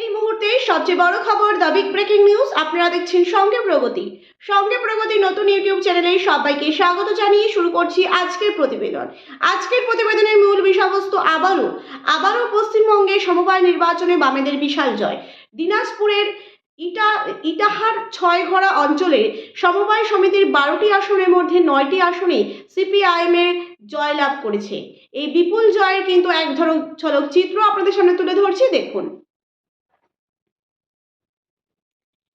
এই মুহূর্তে সবচেয়ে বড় খবর দ্য বিগ ব্রেকিং নিউজ আপনারা দেখছেন সঙ্গে প্রগতি। সঙ্গে প্রগতি নতুন ইউটিউব চ্যানেলে সবাইকে স্বাগত জানিয়ে শুরু করছি আজকের প্রতিবেদন। আজকের প্রতিবেদনের মূল বিষয়বস্তু আবারও আবারও পশ্চিমবঙ্গে সমবায় নির্বাচনে বামেদের বিশাল জয়। দিনাজপুরের ইটা, ইটাহার ছয় ঘোড়া অঞ্চলে সমবায় সমিতির বারোটি আসনের মধ্যে নয়টি আসনে সিপিআইএম এর জয়লাভ করেছে। এই বিপুল জয়ের কিন্তু এক ধরক ঝলক চিত্র আপনাদের সামনে তুলে ধরছি, দেখুন।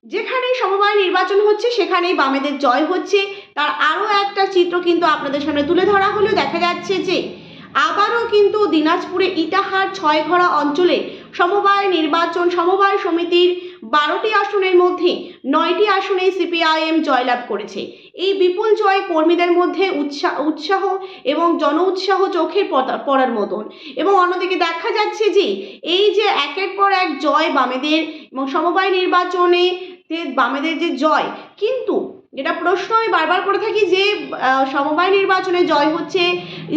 যেখানে সমবায় নির্বাচন হচ্ছে, সেখানেই বামেদের জয় হচ্ছে। তার আরও একটা চিত্র কিন্তু আপনাদের সামনে তুলে ধরা হলেও দেখা যাচ্ছে যে আবারও কিন্তু দিনাজপুরে ইটাহার ছয়ঘরা অঞ্চলে সমবায় নির্বাচন, সমবায় সমিতির বারোটি আসনের মধ্যে নয়টি আসনে সিপিআইএম জয়লাভ করেছে। এই বিপুল জয় কর্মীদের মধ্যে উৎসাহ উৎসাহ এবং জন উৎসাহ চোখের পড়া- পড়ার মতন। এবং অন্যদিকে দেখা যাচ্ছে যে এই যে একের পর এক জয় বামেদের এবং সমবায় নির্বাচনে বামেদের যে জয়, কিন্তু যেটা প্রশ্ন আমি বারবার করে থাকি যে সমবায় নির্বাচনে জয় হচ্ছে,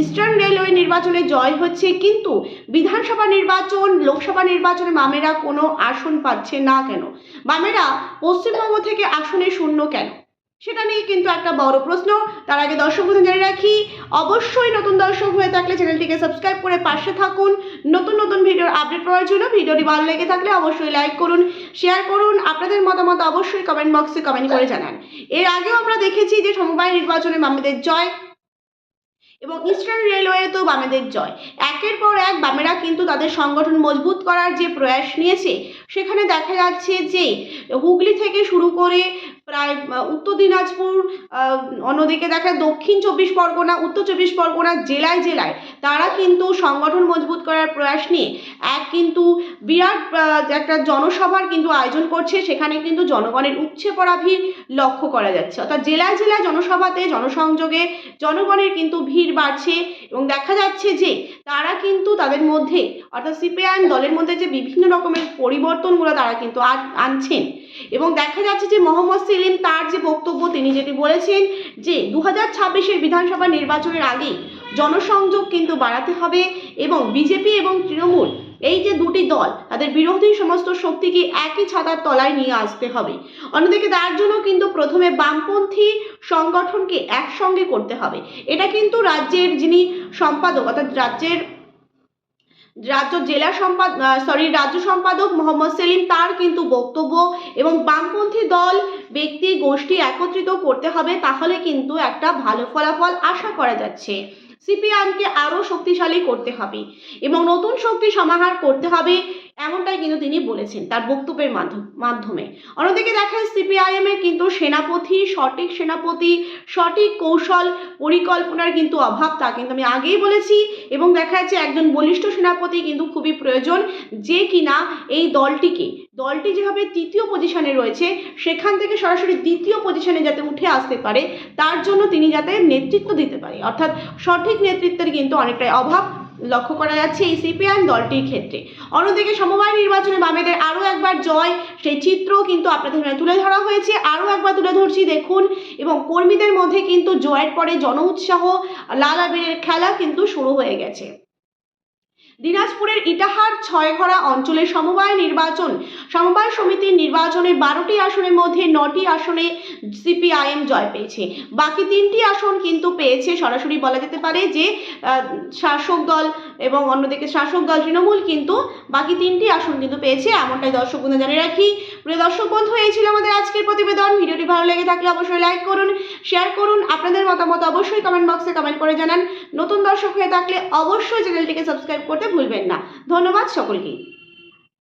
ইস্টার্ন রেলওয়ে নির্বাচনে জয় হচ্ছে, কিন্তু বিধানসভা নির্বাচন, লোকসভা নির্বাচনে বামেরা কোনো আসন পাচ্ছে না কেন? বামেরা পশ্চিমবঙ্গ থেকে আসনে শূন্য কেন? সেটা নিয়ে কিন্তু একটা বড় প্রশ্ন। তার আগে দর্শক বন্ধু জানিয়ে রাখি, অবশ্যই নতুন দর্শক হয়ে থাকলে চ্যানেলটিকে সাবস্ক্রাইব করে পাশে থাকুন। নতুন নতুন ভিডিওর আপডেট পাওয়ার জন্য ভিডিওটি ভালো লেগে থাকলে অবশ্যই লাইক করুন, শেয়ার করুন। আপনাদের মতামত অবশ্যই কমেন্ট বক্সে কমেন্ট করে জানান। এর আগেও আমরা দেখেছি যে সমবায় নির্বাচনে বামেদের জয় এবং ইস্টার্ন রেলওয়েতেও বামেদের জয়। একের পর এক বামেরা কিন্তু তাদের সংগঠন মজবুত করার যে প্রয়াস নিয়েছে, সেখানে দেখা যাচ্ছে যে হুগলি থেকে শুরু করে প্রায় উত্তর দিনাজপুর অন্যদিকে দেখা দক্ষিণ চব্বিশ পরগনা, উত্তর চব্বিশ পরগনা জেলায় জেলায় তারা কিন্তু সংগঠন মজবুত করার প্রয়াস নিয়ে এক কিন্তু বিরাট একটা জনসভার কিন্তু আয়োজন করছে। সেখানে কিন্তু জনগণের উপচে পড়া ভিড় লক্ষ্য করা যাচ্ছে। অর্থাৎ জেলায় জেলায় জনসভাতে জনসংযোগে জনগণের কিন্তু ভিড় বাড়ছে এবং দেখা যাচ্ছে যে তারা কিন্তু তাদের মধ্যে, অর্থাৎ সিপিআইএম দলের মধ্যে যে বিভিন্ন রকমের পরিবর্তনগুলো তারা কিন্তু আন- আনছেন। এবং দেখা যাচ্ছে যে মোহাম্মদ সেলিম তার যে বক্তব্য, তিনি যেটি বলেছেন যে দু হাজার ছাব্বিশের বিধানসভা নির্বাচনের আগে জনসংযোগ কিন্তু বাড়াতে হবে এবং বিজেপি এবং তৃণমূল, এই যে দুটি দল, তাদের বিরোধী সমস্ত শক্তিকে একই ছাতার তলায় নিয়ে আসতে হবে। অন্যদিকে তার জন্য কিন্তু প্রথমে বামপন্থী সংগঠনকে একসঙ্গে করতে হবে। এটা কিন্তু রাজ্যের যিনি সম্পাদক, অর্থাৎ রাজ্যের রাজ্য জেলা সম্পাদ সরি রাজ্য সম্পাদক মোহাম্মদ সেলিম তার কিন্তু বক্তব্য এবং বামপন্থী দল, ব্যক্তি, গোষ্ঠী একত্রিত করতে হবে, তাহলে কিন্তু একটা ভালো ফলাফল আশা করা যাচ্ছে। সিপিআইএমকে আরও শক্তিশালী করতে হবে এবং নতুন শক্তি সমাহার করতে হবে। এমনটাই কিন্তু তিনি বলেছেন তার বক্তব্যের মাধ্যম অন্যদিকে দেখা যায় সিপিআইএম এর কিন্তু সেনাপতি, সঠিক সেনাপতি, সঠিক কৌশল, পরিকল্পনার কিন্তু অভাব, তা কিন্তু আমি আগেই বলেছি। এবং দেখা যাচ্ছে একজন বলিষ্ঠ সেনাপতি কিন্তু খুবই প্রয়োজন যে কিনা এই দলটিকে, দলটি যেভাবে তৃতীয় পজিশনে রয়েছে, সেখান থেকে সরাসরি দ্বিতীয় পজিশনে যাতে উঠে আসতে পারে, তার জন্য তিনি যাতে নেতৃত্ব দিতে পারে। অর্থাৎ সঠিক নেতৃত্বের কিন্তু অনেকটাই অভাব। লক্ষ্য করা যাচ্ছে এই সিপিআইএম দলটির ক্ষেত্রে। অন্যদিকে সমবায় নির্বাচনে বামেদের আরও একবার জয়, সেই চিত্র কিন্তু আপনাদের সামনে তুলে ধরা হয়েছে। আরও একবার তুলে ধরছি, দেখুন। এবং কর্মীদের মধ্যে কিন্তু জয়ের পরে জন উৎসাহ, লাল আবিরের খেলা কিন্তু শুরু হয়ে গেছে। দিনাজপুরের ইটাহার ছয়ঘরা অঞ্চলে সমবায় নির্বাচন, সমবায় সমিতির নির্বাচনে বারোটি আসনের মধ্যে নটি আসনে সিপিআইএম জয় পেয়েছে। বাকি তিনটি আসন কিন্তু পেয়েছে সরাসরি বলা যেতে পারে যে শাসক দল এবং অন্যদিকে শাসক দল তৃণমূল কিন্তু বাকি তিনটি আসন কিন্তু পেয়েছে, এমনটাই দর্শক বন্ধু জানিয়ে রাখি। প্রিয় দর্শক বন্ধু, এই ছিল আমাদের আজকের প্রতিবেদন। ভিডিওটি ভালো লেগে থাকলে অবশ্যই লাইক করুন শেয়ার করুন। আপনাদের মতামত অবশ্যই কমেন্ট বক্সে কমেন্ট করে জানান। নতুন দর্শক হয়ে থাকলে অবশ্যই চ্যানেলটিকে সাবস্ক্রাইব করতে ভুলবেন না। ধন্যবাদ সকলকেই